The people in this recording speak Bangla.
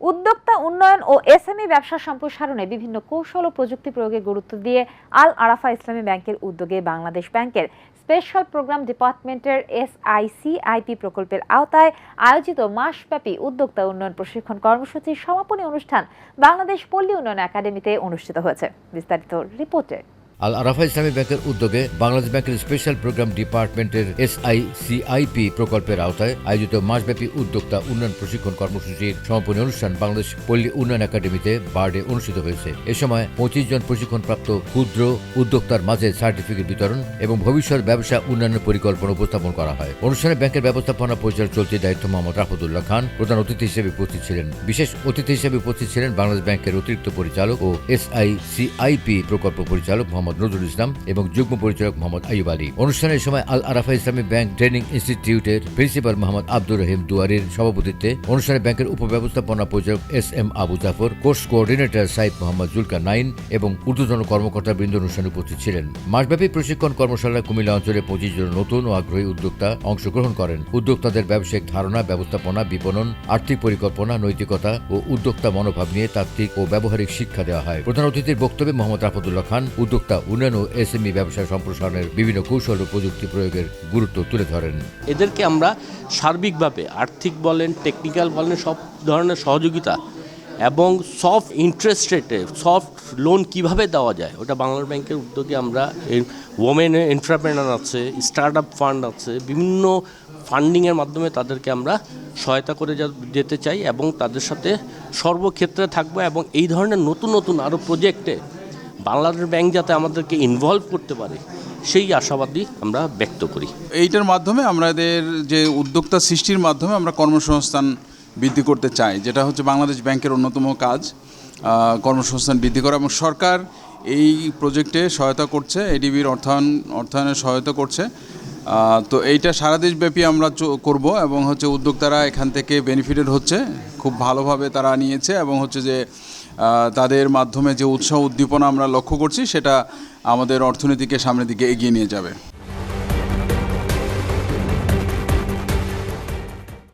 উদ্যোক্তা উন্নয়ন ও এসএমই ব্যবসা সম্প্রসারণে বিভিন্ন কৌশল ও প্রযুক্তি প্রয়োগে গুরুত্ব দিয়ে আল আরাফা ইসলামী ব্যাংকের উদ্যোগে বাংলাদেশ ব্যাংকের স্পেশাল প্রোগ্রাম ডিপার্টমেন্টের এসআইসিআইপি প্রকল্পের আওতায় আয়োজিত মাসব্যাপী উদ্যোক্তা উন্নয়ন প্রশিক্ষণ কর্মসূচির সমাপনী অনুষ্ঠান বাংলাদেশ পল্লী উন্নয়ন একাডেমিতে অনুষ্ঠিত হয়েছে। বিস্তারিত রিপোর্টে আল আরাফা ইসলামী ব্যাংকের উদ্যোগে বাংলাদেশ ব্যাংকের স্পেশাল প্রোগ্রাম ডিপার্টমেন্টের এসআইসিআইপি প্রকল্পের আওতায় আয়োজিত মাসব্যাপী উদ্যোক্তা উন্নয়ন প্রশিক্ষণ কর্মসূচির সমাপনী অনুষ্ঠান বাংলাদেশ পল্লী উন্নয়ন একাডেমিতে বার্ডে অনুষ্ঠিত হয়েছে। এ সময় পঁচিশ জন প্রশিক্ষণপ্রাপ্ত ক্ষুদ্র উদ্যোক্তার মাঝে সার্টিফিকেট বিতরণ এবং ভবিষ্যৎ ব্যবসা উন্নয়নের পরিকল্পনা উপস্থাপন করা হয়। অনুষ্ঠানে ব্যাংকের ব্যবস্থাপনা পরিচালক চলতি দায়িত্ব মোহাম্মদ রাফুদুল্লাহ খান প্রধান অতিথি হিসেবে উপস্থিত ছিলেন। বিশেষ অতিথি হিসেবে উপস্থিত ছিলেন বাংলাদেশ ব্যাংকের অতিরিক্ত পরিচালক ও এস আই এসআইসিআইপি প্রকল্প পরিচালক মোহাম্মদ নজরুল ইসলাম এবং যুগ্ম পরিচালক মোহাম্মদ আইয়ুব আলী। অনুষ্ঠানের সময় আল আরাফা ইসলামী ব্যাংক ট্রেনিং ইনস্টিটিউটের প্রিন্সিপাল মোহাম্মদ আব্দুর রহিম দুয়ারির সভাপতিত্বে অনুষ্ঠানে ব্যাংকের উপব্যবস্থাপনা পরিচালক S M Abu Jafar, course coordinator Saeed Mohammad Zulkarnain এবং ঊর্ধ্বতন কর্মকর্তা বৃন্দ অনুষ্ঠানে উপস্থিত ছিলেন। মাসব্যাপী প্রশিক্ষণ কর্মশালা কুমিল্লা অঞ্চলে পঁচিশ জন নতুন ও আগ্রহী উদ্যোক্তা অংশগ্রহণ করেন। উদ্যোক্তাদের ব্যবসায়িক ধারণা, ব্যবস্থাপনা, বিপণন, আর্থিক পরিকল্পনা, নৈতিকতা ও উদ্যোক্তা মনোভাব নিয়ে তাত্ত্বিক ও ব্যবহারিক শিক্ষা দেওয়া হয়। প্রধান অতিথির বক্তব্যে মোহাম্মদ রাফতুল্লাহ খান, উদ্যোক্তা উন্নয়ন ও এসএমই ব্যবসা সম্প্রসারণের বিভিন্ন কৌশল ও প্রযুক্তি প্রয়োগের গুরুত্ব তুলে ধরেন। এদেরকে আমরা সার্বিকভাবে আর্থিক বলেন, টেকনিক্যাল বলেন, সব ধরনের সহযোগিতা এবং সফট ইন্টারেস্ট রেটে সফট লোন কীভাবে দেওয়া যায়, ওটা বাংলাদেশ ব্যাংকের উদ্যোগে আমরা এই ওমেন এন্টারপ্রেনার আছে স্টার্ট আপ ফান্ড আছে, বিভিন্ন ফান্ডিংয়ের মাধ্যমে তাদেরকে আমরা সহায়তা করে যেতে চাই এবং তাদের সাথে সর্বক্ষেত্রে থাকব এবং এই ধরনের নতুন নতুন আরও প্রজেক্টে বাংলাদেশ ব্যাংক যাতে আমাদেরকে ইনভলভ করতে পারে, সেই আশাবাদী আমরা ব্যক্ত করি। এইটার মাধ্যমে আমাদের যে উদ্যোক্তা সৃষ্টির মাধ্যমে আমরা কর্মসংস্থান বৃদ্ধি করতে চাই, যেটা হচ্ছে বাংলাদেশ ব্যাংকের অন্যতম কাজ। কর্মসংস্থান বৃদ্ধি করা এবং সরকার এই প্রজেক্টে সহায়তা করছে, এডিবির অর্থায়ন, অর্থায়নে সহায়তা করছে। তো এইটা সারা দেশব্যাপী আমরা করব এবং হচ্ছে উদ্যোক্তারা এখান থেকে বেনিফিটেড হচ্ছে, খুব ভালোভাবে তারা নিয়েছে এবং হচ্ছে যে তাদের মাধ্যমে যে উৎসাহ উদ্দীপনা আমরা লক্ষ্য করছি, সেটা আমাদের অর্থনীতিকে সামনের দিকে এগিয়ে নিয়ে যাবে।